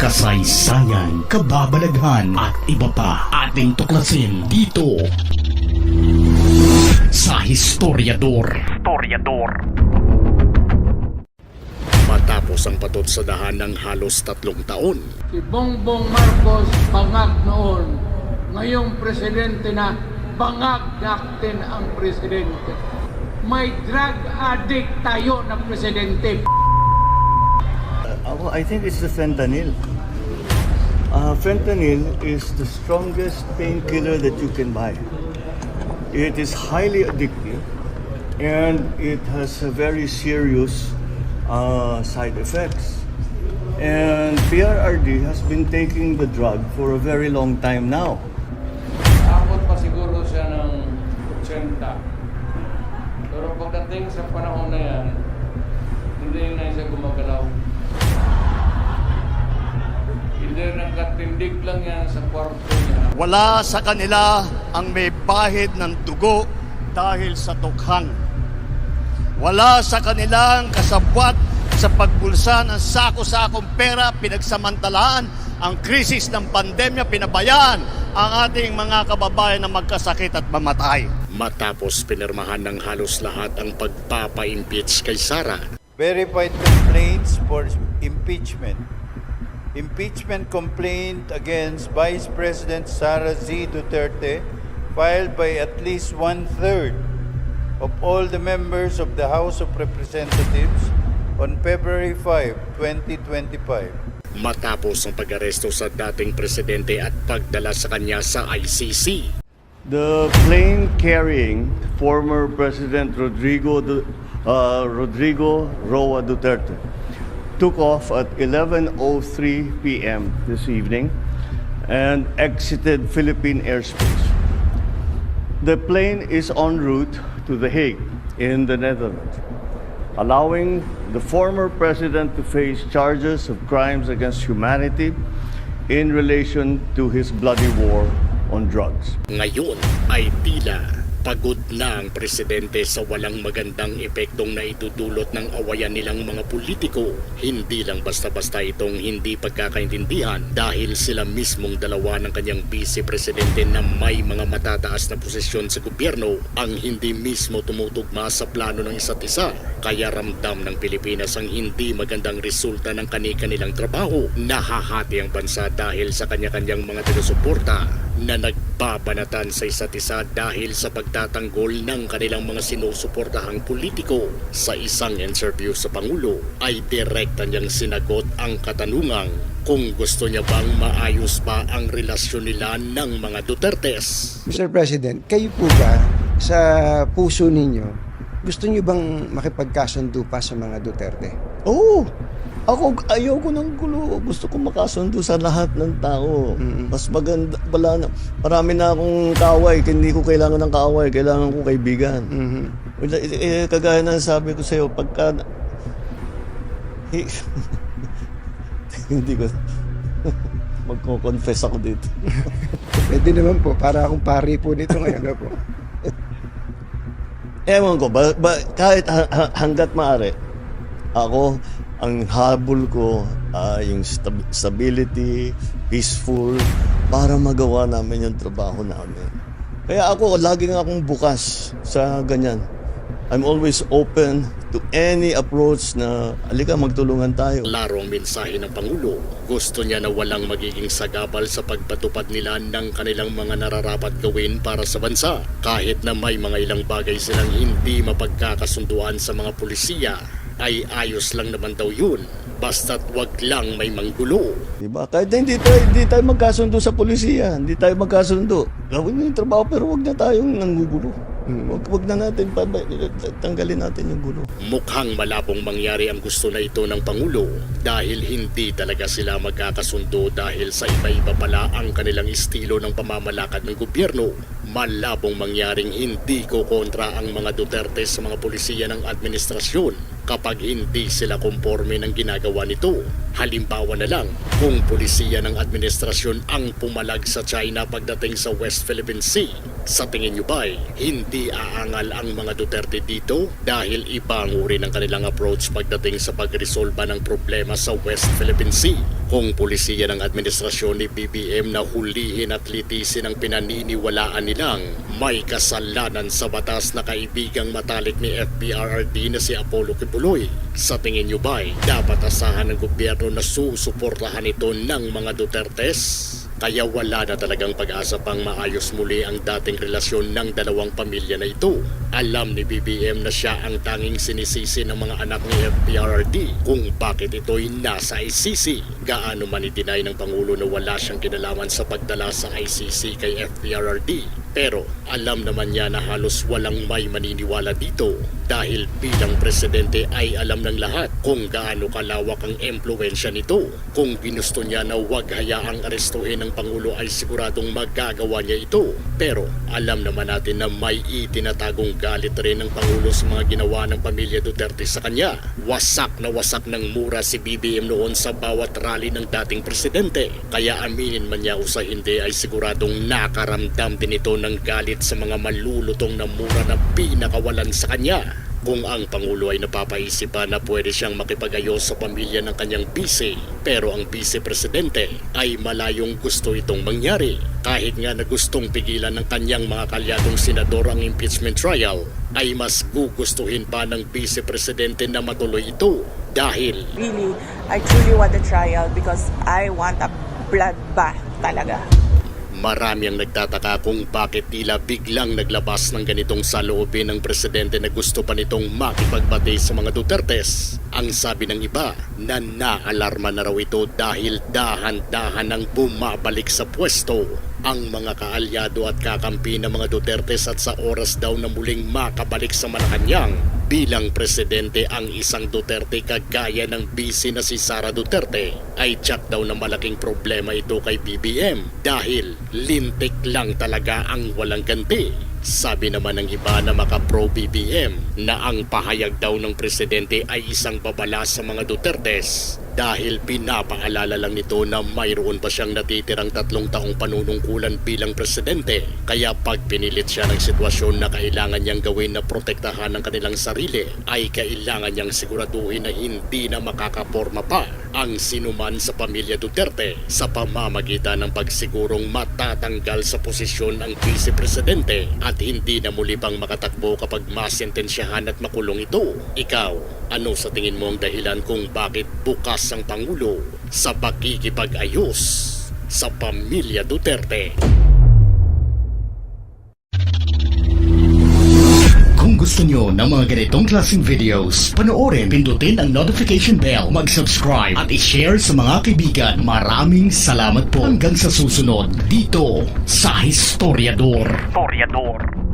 kasaysayan, kababalaghan at iba pa ating tuklasin dito sa Historiador. Historiador. Matapos ang patot sa dahan ng halos tatlong taon, Si Bongbong Marcos bangag noon. Ngayong presidente na, bangag natin ang presidente. May drug addict tayo na presidente. Uh, I think it's the fentanyl. Uh, fentanyl is the strongest painkiller that you can buy. It is highly addictive and it has a very serious uh, side effects. And PRRD has been taking the drug for a very long time now. Abot pa siguro siya ng 80. Pero pagdating sa panahon na yan, hindi na siya gumagalaw. Nakatindig lang yan sa kwarto niya. Wala sa kanila ang may bahid ng dugo dahil sa tukhang. Wala sa kanilang kasabwat sa pagbulsa ng sako-sakong pera, pinagsamantalaan ang krisis ng pandemya, pinabayaan ang ating mga kababayan na magkasakit at mamatay. matapos pinirmahan ng halos lahat ang pagpapa-impeach kay Sara, verified complaints for impeachment. Impeachment complaint against Vice President Sara Z. Duterte filed by at least one-third of all the members of the House of Representatives on February 5, 2025. matapos ang pag-aresto sa dating presidente at pagdala sa kanya sa ICC. The plane carrying former President Rodrigo Du- uh, Rodrigo Roa Duterte took off at 11:03 p.m. this evening and exited Philippine airspace. The plane is en route to The Hague in the Netherlands, allowing the former president to face charges of crimes against humanity in relation to his bloody war on drugs. Ngayon ay pagod na ang presidente sa walang magandang epektong na itudulot ng awayan nilang mga politiko. Hindi lang basta-basta itong hindi pagkakaintindihan dahil sila mismong dalawa ng kanyang vice-presidente na may mga matataas na posisyon sa gobyerno ang hindi mismo tumutugma sa plano ng isa't isa. Kaya ramdam ng Pilipinas ang hindi magandang resulta ng kani-kanilang trabaho. Nahahati ang bansa dahil sa kanya-kanyang mga taga-suporta na nagbabanatan sa isa't isa dahil sa pagtatanggol ng kanilang mga sinusuportahang politiko. Sa isang interview sa Pangulo ay direkta niyang sinagot ang katanungang kung gusto niya bang maayos pa ang relasyon nila ng mga Dutertes. Mr. President, kayo po ba sa puso ninyo, gusto niyo bang makipagkasundo pa sa mga Duterte? Oo. Ako, ayoko ng gulo. Gusto ko makasundo sa lahat ng tao. Mas maganda, wala na. Marami na akong kaaway. Hindi ko kailangan ng kaaway. Kailangan ko kaibigan. Mhm. Wala, eh, eh, kagaya na sabi ko sa'yo, pagka... Hi- Hindi ko... Magko-confess ako dito. Pwede naman po, para akong pari po nito ngayon. ano po. Ewan ko, ba, ba, kahit ha- ha- hanggat maaari, ako, ang habol ko, ah, yung stab- stability, peaceful, para magawa namin yung trabaho namin. Kaya ako, laging akong bukas sa ganyan. I'm always open to any approach na, alika, magtulungan tayo. Klaro ang mensahe ng Pangulo. Gusto niya na walang magiging sagabal sa pagpatupad nila ng kanilang mga nararapat gawin para sa bansa. Kahit na may mga ilang bagay silang hindi mapagkakasunduan sa mga pulisiya, ay ayos lang naman daw yun. Basta't wag lang may manggulo. Diba? Kahit na hindi tayo, hindi tayo magkasundo sa polisiya, hindi tayo magkasundo. Gawin mo yung trabaho pero wag na tayong nanggugulo. Wag, wag na natin, pa, tanggalin natin yung gulo. Mukhang malabong mangyari ang gusto na ito ng Pangulo dahil hindi talaga sila magkakasundo dahil sa iba-iba pala ang kanilang estilo ng pamamalakad ng gobyerno. malabong mangyaring hindi ko kontra ang mga Duterte sa mga pulisya ng administrasyon kapag hindi sila konforme ng ginagawa nito. Halimbawa na lang, kung pulisya ng administrasyon ang pumalag sa China pagdating sa West Philippine Sea, sa tingin nyo ba'y hindi aangal ang mga Duterte dito dahil ibang uri ng kanilang approach pagdating sa pagresolba ng problema sa West Philippine Sea? Kung pulisya ng administrasyon ni BBM na hulihin at litisin ang pinaniniwalaan nilang may kasalanan sa batas na kaibigang matalik ni FBRRD na si Apollo Kibuloy. Sa tingin nyo ba'y dapat asahan ng gobyerno na susuportahan ito ng mga Dutertes? Kaya wala na talagang pag-asa pang maayos muli ang dating relasyon ng dalawang pamilya na ito. Alam ni BBM na siya ang tanging sinisisi ng mga anak ni FPRRD kung bakit ito'y nasa ICC. Gaano man itinay ng Pangulo na wala siyang kinalaman sa pagdala sa ICC kay FPRRD. Pero alam naman niya na halos walang may maniniwala dito dahil bilang presidente ay alam ng lahat kung gaano kalawak ang empluensya nito. Kung ginusto niya na huwag hayaang arestuhin ng Pangulo ay siguradong magagawa niya ito. Pero alam naman natin na may itinatagong galit rin ng Pangulo sa mga ginawa ng pamilya Duterte sa kanya. Wasak na wasak ng mura si BBM noon sa bawat rally ng dating presidente. Kaya aminin man niya o sa hindi ay siguradong nakaramdam din ito ng galit sa mga malulutong na mura na pinakawalan sa kanya. Kung ang Pangulo ay napapaisip pa na pwede siyang makipagayos sa pamilya ng kanyang bise, pero ang vice-presidente ay malayong gusto itong mangyari. Kahit nga na gustong pigilan ng kanyang mga kalyadong senador ang impeachment trial, ay mas gugustuhin pa ng vice-presidente na matuloy ito dahil really, I truly want a trial because I want a bloodbath talaga. Marami ang nagtataka kung bakit tila biglang naglabas ng ganitong saloobin ng presidente na gusto pa nitong makipagbati sa mga Dutertes. Ang sabi ng iba na naalarma na raw ito dahil dahan-dahan ang bumabalik sa pwesto ang mga kaalyado at kakampi ng mga Dutertes at sa oras daw na muling makabalik sa Malacanang bilang presidente ang isang Duterte kagaya ng busy na si Sara Duterte ay tsak daw na malaking problema ito kay BBM dahil lintik lang talaga ang walang ganti. Sabi naman ng iba na maka-pro BBM na ang pahayag daw ng presidente ay isang babala sa mga Dutertes dahil pinapaalala lang nito na mayroon pa siyang natitirang tatlong taong panunungkulan bilang presidente. Kaya pag pinilit siya ng sitwasyon na kailangan niyang gawin na protektahan ng kanilang sarili, ay kailangan niyang siguraduhin na hindi na makakaporma pa ang sinuman sa pamilya Duterte sa pamamagitan ng pagsigurong matatanggal sa posisyon ang vice-presidente at hindi na muli pang makatakbo kapag masentensyahan at makulong ito. Ikaw, ano sa tingin mo ang dahilan kung bakit bukas ang Pangulo sa pakikipag-ayos sa pamilya Duterte? Kung gusto nyo ng mga ganitong klaseng videos, panoorin, pindutin ang notification bell, mag-subscribe at i-share sa mga kaibigan. Maraming salamat po hanggang sa susunod dito sa Historiador. Historiador.